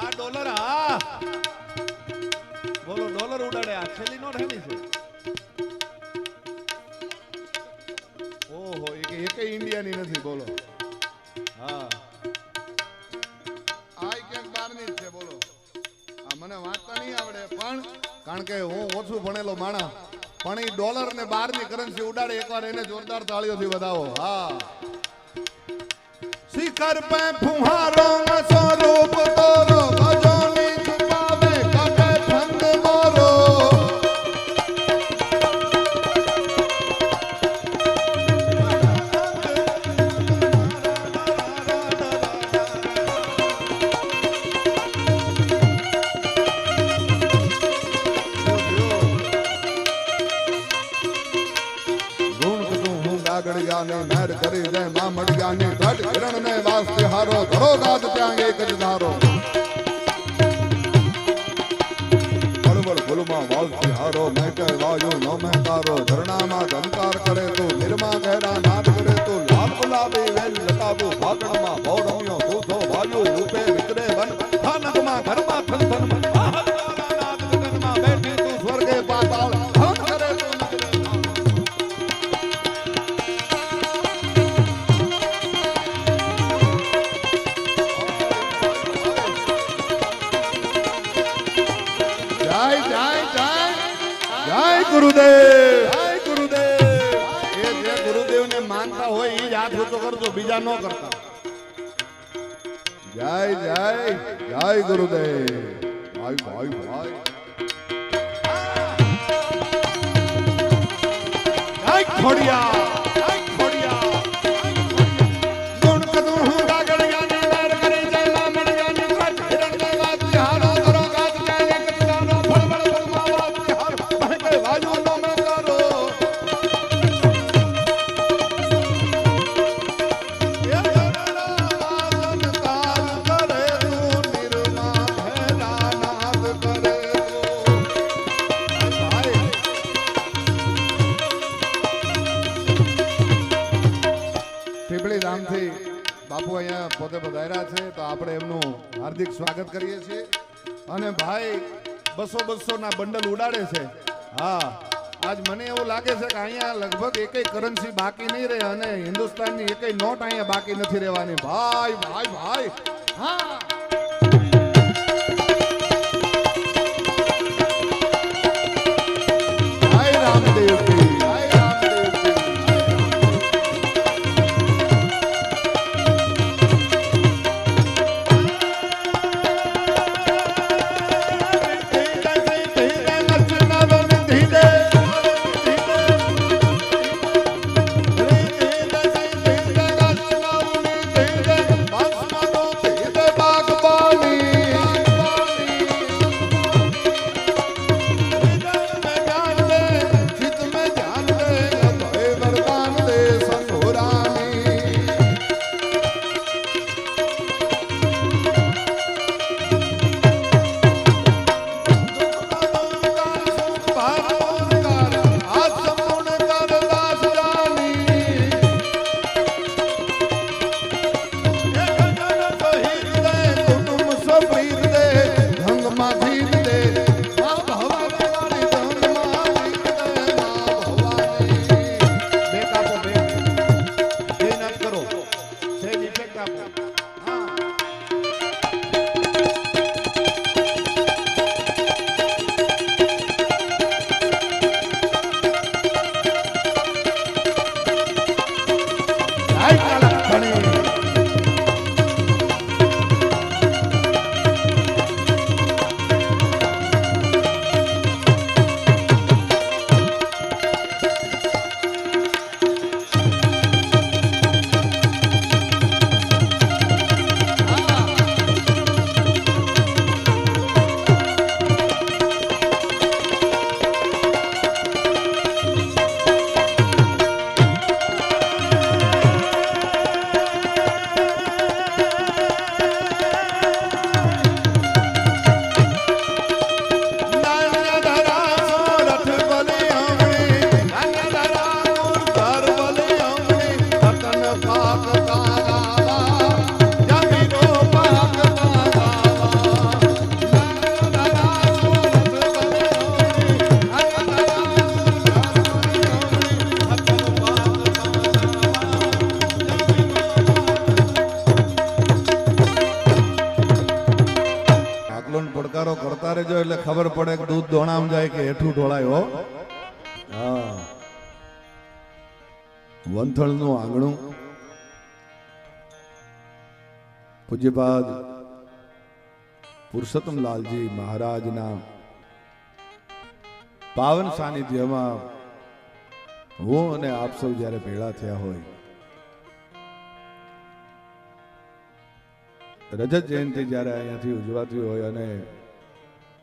આ ડોલર, હા. બોલો, ડોલર ઉડાડે. આ છેલ્લી નોટ હેની છે. ઓહો, એક એક ઇન્ડિયાની નથી, બોલો. હા. આ ક્યાંક બહારની છે, બોલો. આ મને વાંચતા નહીં આવડે, પણ કારણ કે હું ઓછું ભણેલો માણસ, પણ એ ડોલર ને બહારની કરન્સી ઉડાડે, એકવાર એને જોરદાર તાળીઓથી વધાવો. હા. શિખર પે ફુહારો મેરમાં જય મા મડિયાની ધડ હિરણ ને વાસ્તે હારો, ધરો ગાજ ત્યાં એક જ ધારો. બળબળ ફૂલમાં વાલથી હારો મેં વાયુ નો મેં તારો ઝરણામાં ધનકાર કરે તું નિર્મા ગહેરા નાદ કરે તું લાભ ગુલાબી વેલ લતાવું ભાગણમાં ભૌરમ્યો તું તો વાયુ રૂપે ગુરુદેવ. ગુરુદેવ. એ જે ગુરુદેવને માનતા હોય એ જ હાથ ઊંચો કરજો બીજા ન કરતા. જય જય જય ગુરુદેવ. ભાઈ ભાઈ ભાઈ. ખોડિયા અહીંયા પોતે પધાર્યા છે, તો આપણે એમનું હાર્દિક સ્વાગત કરીએ છીએ. અને ભાઈ, બસો બસો ના બંડલ ઉડાડે છે. હા, આજ મને એવું લાગે છે કે અહીંયા લગભગ એકેય કરન્સી બાકી નહીં રહે અને હિન્દુસ્તાનની એકેય નોટ અહીંયા બાકી નથી રહેવાની. ભાઈ ભાઈ ભાઈ. હા. હાઈટ ખબર પડે કે દૂધ દોણામ જાય કે હેઠું ઢોળાયો, હા? વંથળનું આંગણું. પૂજ્યપાદ પુરુષોત્તમ લાલજી મહારાજના પાવન સાનિધ્યમાં હું અને આપ સૌ જ્યારે ભેળા થયા હોય, રજત જયંતિ જ્યારે અહીંયાથી ઉજવાતી હોય અને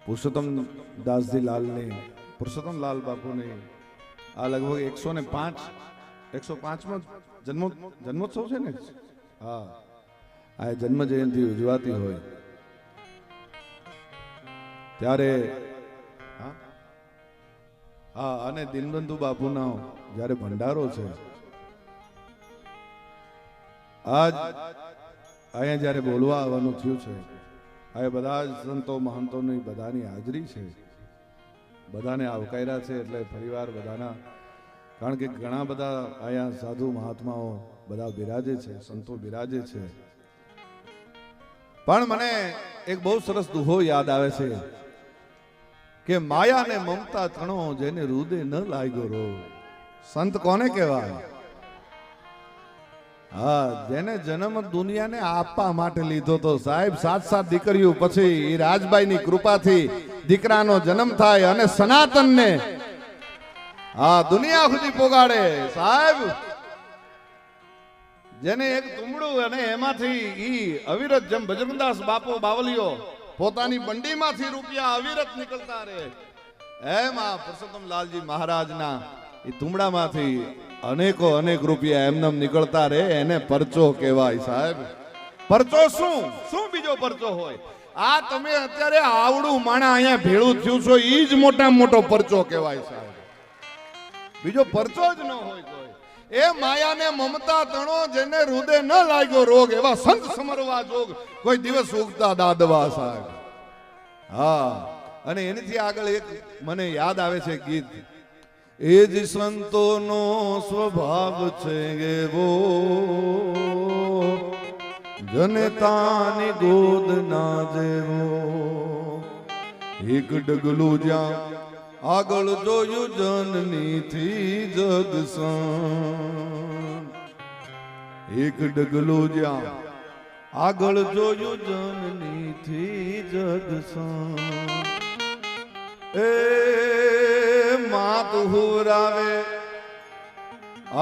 પુરુષોત્તમ દાસજી લાલને પુરુષોત્તમ લાલ બાપુને, આ લગભગ એકસો ને પાંચ, એકસો પાંચમાં જન્મો, જન્મોત્સવ છે ને? હા. આ જન્મ જયંતિ ઉજવાતી હોય. ત્યારે હા, અને દિનબંધુ બાપુનો જ્યારે ભંડારો છે, આજ અહીંયા જ્યારે બોલવા આવવાનું થયું છે આ બધા જ સંતો, મહંતોની બધાની હાજરી છે. બધાને આવકાર્યા છે એટલે ફરીવાર બધાના, કારણ કે ઘણા બધા અહીંયા સાધુ મહાત્માઓ બધા બિરાજે છે, સંતો બિરાજે છે. પણ મને એક બહુ સરસ દુહો યાદ આવે છે કે માયા ને મમતા તણો જેને રૂદે ન લાગ્યો રો. સંત કોને કહેવાય? હા, જેને જન્મ દુનિયાને આપવા માટે લીધો તો સાહેબ સાત સાત દીકરીઓ પછી એ રાજબાઈની કૃપાથી દીકરાનો જન્મ થાય અને સનાતનને હા દુનિયા સુધી પોગાડે. સાહેબ, જેને એક તુમડું અને એમાંથી ઈ અવિરત જેમ બજરંગદાસ બાપો બાવલીઓ પોતાની બંડીમાંથી રૂપિયા અવિરત નીકળતા રહે એમ આ પુરુષોત્તમ લાલજી મહારાજના એ તુમડામાંથી અનેકો અનેક રૂપિયા એમને નીકળતા રહે એને પરચો કહેવાય સાહેબ. પરચો શું? શું બીજો પરચો હોય? આ તમે અત્યારે આવડું માણા અહીંયા ભેળું થયું છો, ઈ જ મોટા મોટો પરચો કહેવાય સાહેબ. બીજો પરચો જ ન હોય એ માયાને મમતા તણો જેને હૃદય ન લાગ્યો રોગ, એવા સંત સમરવા જોગ કોઈ દિવસ ઉગતા દાદવા સાહેબ. હા, અને એનાથી આગળ એક મને યાદ આવે છે ગીત. એ જ સંતોનો સ્વભાવ છે એવો. જનતાની ગોદ ના જેવો. એક ડગલું જ્યાં આગળ જોયું જનનીથી જગ સં એક ડગલું જ્યાં આગળ જોયું જનનીથી જગ સં એ માત હુરાવે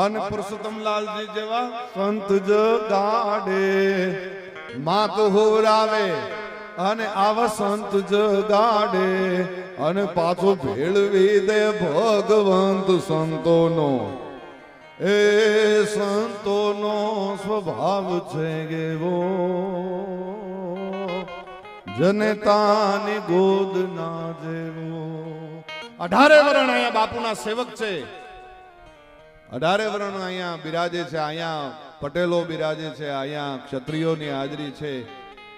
અન પુરુષોત્તમ લાલજી જેવા સંત જગાડે માત હોરાવે અને આવા સંત જગાડે અને પાછો ભેળવી દે ભગવંત સંતોનો. એ સંતોનો સ્વભાવ છે ગેવો જનતાની ગોદ ના જેવો. અઢારે વરણ અહીંયા બાપુના સેવક છે. અઢારે વરણ અહીંયા બિરાજે છે અહીંયા પટેલો બિરાજે છે અહીંયા ક્ષત્રિયોની હાજરી છે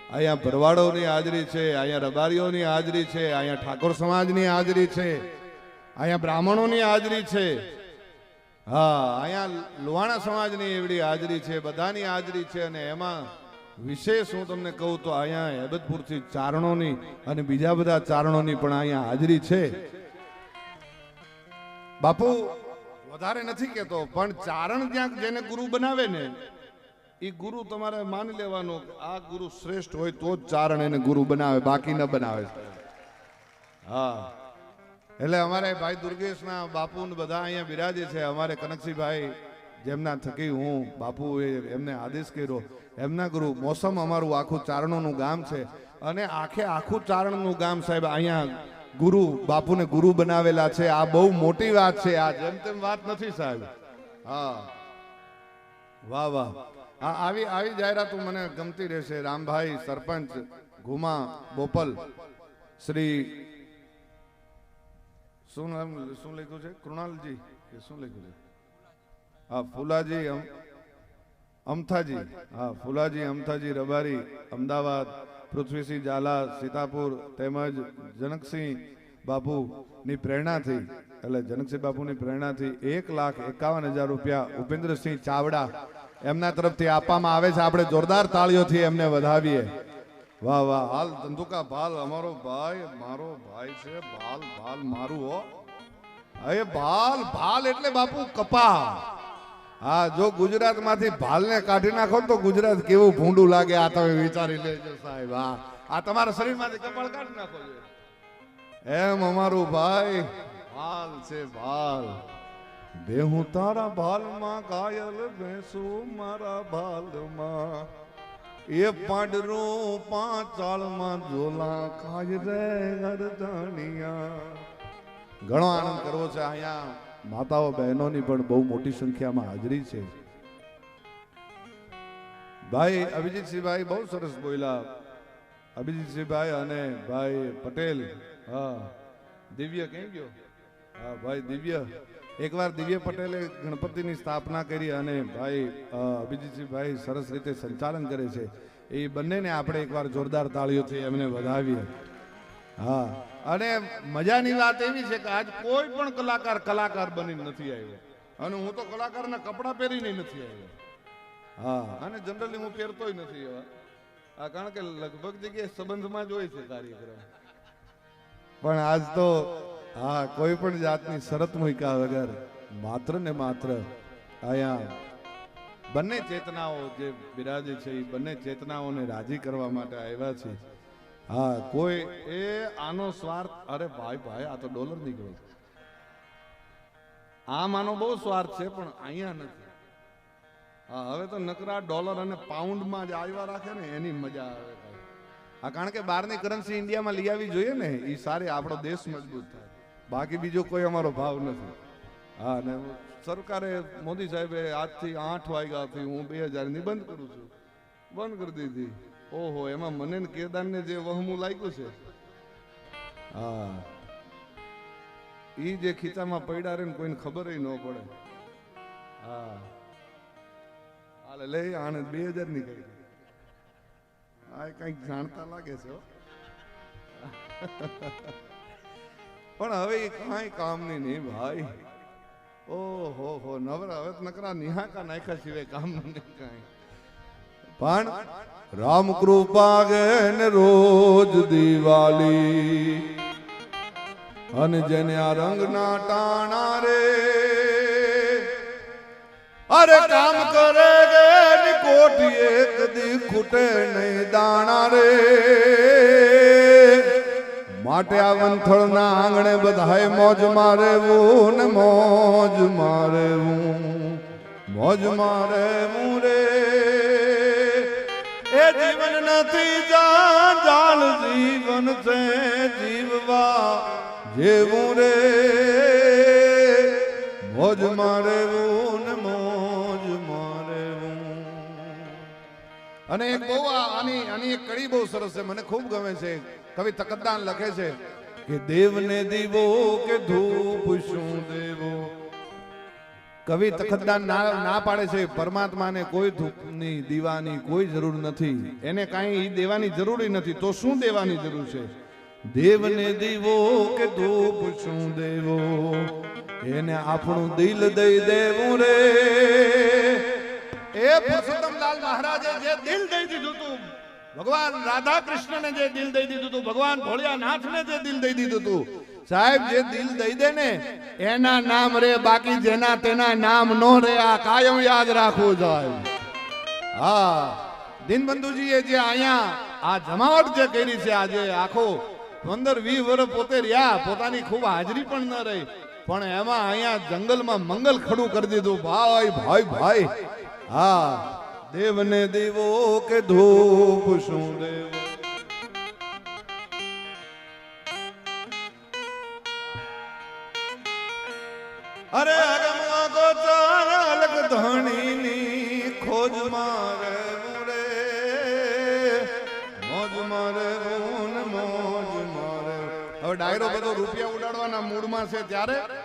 અહીંયા ભરવાડોની હાજરી છે અહીંયા રબારીઓની હાજરી છે અહીંયા ઠાકોર સમાજની હાજરી છે અહીંયા બ્રાહ્મણોની હાજરી છે. હા અહીંયા લુહાણા સમાજની એવડી હાજરી છે બધાની હાજરી છે અને એમાં વિશેષ હું તમને કહું તો અહીંયા હેબતપુરથી ચારણોની અને બીજા બધા ચારણોની પણ અહીંયા હાજરી છે. બાપુ, વધારે નથી કેતો પણ ચારણ ત્યાં જેને ગુરુ બનાવે ને એ ગુરુ તમારે માની લેવાનો આ ગુરુ શ્રેષ્ઠ હોય તો જ ચારણ એને ગુરુ બનાવે, બાકી ન બનાવે. હા. એટલે અમારે ભાઈ દુર્ગેશના બાપુ બધા અહીંયા બિરાજે છે. અમારે કનકસિંહભાઈ જેમના થકી હું બાપુ એમને આદેશ કર્યો. એમના ગુરુ, મોસમ અમારું આખું ચારણોનું ગામ છે. અને આખે આખું ચારણનું ગામ સાહેબ અહીંયા ગુરુ, બાપુને ગુરુ બનાવેલા છે. આ બહુ મોટી વાત છે. આ જેમ તેમ વાત નથી સાહેબ. હા. વાહ વાહ. હા આવી આવી જાહેરાત મને ગમતી રહેશે. રામભાઈ સરપંચ ઘુમા બોપલ, શ્રી શું શું લખ્યું છે? કૃણાલજી કે શું લખ્યું છે? હા, ફુલાજી અમ- અમથાજી. હા, ફુલાજી, અમથાજી રબારી, અમદાવાદ. પૃથ્વીસિંહ ઝાલા, સીતાપુર તેમજ જનકસિંહ બાપુની પ્રેરણાથી, એટલે જનકસિંહ બાપુની પ્રેરણાથી એક લાખ એકાવન હજાર રૂપિયા ઉપેન્દ્રસિંહ ચાવડા એમના તરફથી આપવામાં આવે છે. આપણે જોરદાર તાળીઓથી એમને વધાવીએ. વાહ વાહ, હાલ ધંધુકા ભાલ, અમારો ભાઈ, મારો ભાઈ છે. ભાલ ભાલ મારું, હો. અરે ભાલ ભાલ એટલે બાપુ કપા હા, જો ગુજરાતમાંથી ભાલને કાઢી નાખો તો ગુજરાત કેવું ભૂંડું લાગે, આ તમે વિચારી લેજો સાહેબ, હા. આ તમારા શરીરમાંથી કપાળ કાઢી નાખો એમ અમારું ભાઈ, ભાલ છે ભાલ. બેહું તારા ભાલમાં કાયલ ભેંસું મારા ભાલમાં. એ પાંડરું પાંચાળમાં ઝોલા ખાય રે ઘણો આનંદ કરવો છે અહીંયા. માતાઓ બહેનોની પણ બહુ મોટી સંખ્યામાં હાજરી છે. ભાઈ અભિજીતસિંહભાઈ બહુ સરસ બોલ્યા. અભિજીતસિંહભાઈ અને ભાઈ પટેલ, હા. દિવ્ય કેમ ગયો? હા, ભાઈ દિવ્ય. એકવાર દિવ્ય પટેલે ગણપતિની સ્થાપના કરી અને ભાઈ અભિજીતસિંહભાઈ સરસ રીતે સંચાલન કરે છે. એ બંનેને આપણે એકવાર જોરદાર તાળીઓથી એમને વધાવીએ. હા. અને મજાની વાત એવી છે કે આજ કોઈ પણ કલાકાર કલાકાર બની નથી આવ્યો. અને હું તો કલાકારના કપડાં પહેરીને નથી આવ્યો. હા. અને જનરલી હું પહેરતોય નથી એવા. આ કારણ કે લગભગ જગ્યાએ સંબંધમાં જ હોય છે કાર્યક્રમ. પણ આજ તો હા કોઈ પણ જાતની શરત મૂક્યા વગર માત્ર ને માત્ર અહીંયા બંને ચેતનાઓ જે બિરાજે છે એ બંને ચેતનાઓને રાજી કરવા માટે આવ્યા છે. હા કોઈ એ આનો સ્વાર્થ અરે ભાઈ ભાઈ આ તો ડોલર નીકળ્યો આમ આનો બહુ સ્વાર્થ છે પણ અહીંયા નથી. હા હવે તો નકરા ડોલર અને પાઉન્ડમાં જ આવ્યા રાખે ને એની મજા આવે હા કારણ કે બહારની કરન્સી ઇન્ડિયામાં લઈ આવવી જોઈએ ને એ સારી આપણો દેશ મજબૂત થાય. બાકી બીજો કોઈ અમારો ભાવ નથી. હા ને સરકારે મોદી સાહેબે આજથી આઠ વાગ્યાથી હું બે હજારની બંધ કરું છું. બંધ કરી દીધી. ઓહો, એમાં મને ને કેદારને જે વહમું લાગ્યું છે. હા. ઈ જે ખીચામાં પડ્યા રે ને કોઈને ખબર ન પડે. હા. હાલે લઈ આને બે હજારની કરી. આ કંઈક જાણતા લાગે છે. પણ હવે એ કાંઈ કામની નહીં ભાઈ. ઓહો, હો, નવરા હવે નકરા નિહાકા નાખ્યા સિવાય કામ નહીં કાંઈ. પણ રામ કૃપા ગેન રોજ દિવાળી. અને જેને આ રંગના ટાણા રે, અરે કામ કરે ગે કોઠી એક દી ખૂટે નહીં દાણા રે. માટે આ વંથળના આંગણે બધાય મોજ મારેવું ને મોજ મારેવું મોજ મારેવું રે. એ જીવન નથી, જાન જાન જીવન છે, જીવવા જેવું રે. મોજ મારેવું ને મોજ મારેવું અને એક બહુ આની આની એક કડી બહુ સરસ છે, મને ખૂબ ગમે છે. કવિ તકદ્દાન લખે છે કે દેવને દીવો કે ધૂપ શું દેવો? કવિ તખતદાન ના ના પાડે છે. પરમાત્માને કોઈ ધૂપની દીવાની કોઈ જરૂર નથી. એને કાંઈ દેવાની જરૂરી નથી. તો શું દેવાની જરૂર છે? દેવને દીવો કે ધૂપ શું દેવો? એને આપણું દિલ દઈ દેવું રે. એ પુરુષોત્તમલાલ મહારાજે જે દિલ દઈ દીધું હતું ભગવાન રાધા કૃષ્ણને જે દિલ દઈ દીધું હતું ભગવાન ભોળિયાનાથને જે દિલ દઈ દીધું હતું સાહેબ, જે દિલ દઈ દે ને, એના નામ રે, બાકી જેના તેના નામ નો રે, આ કાયમ યાદ રાખવું જોઈએ. હા, દિનબંધુજીએ જે અહીંયા આ જમાવટ જે કરી છે આજે, આખો પંદર, વીસ વર્ષ પોતે રહ્યા, પોતાની ખૂબ હાજરી પણ ન રહી, પણ એમાં અહીંયા જંગલમાં મંગલ ખડું કરી દીધું, ભાઈ ભાઈ ભાઈ. હા, દેવને દેવો કે ધૂપ શું દેવો? છે ત્યારે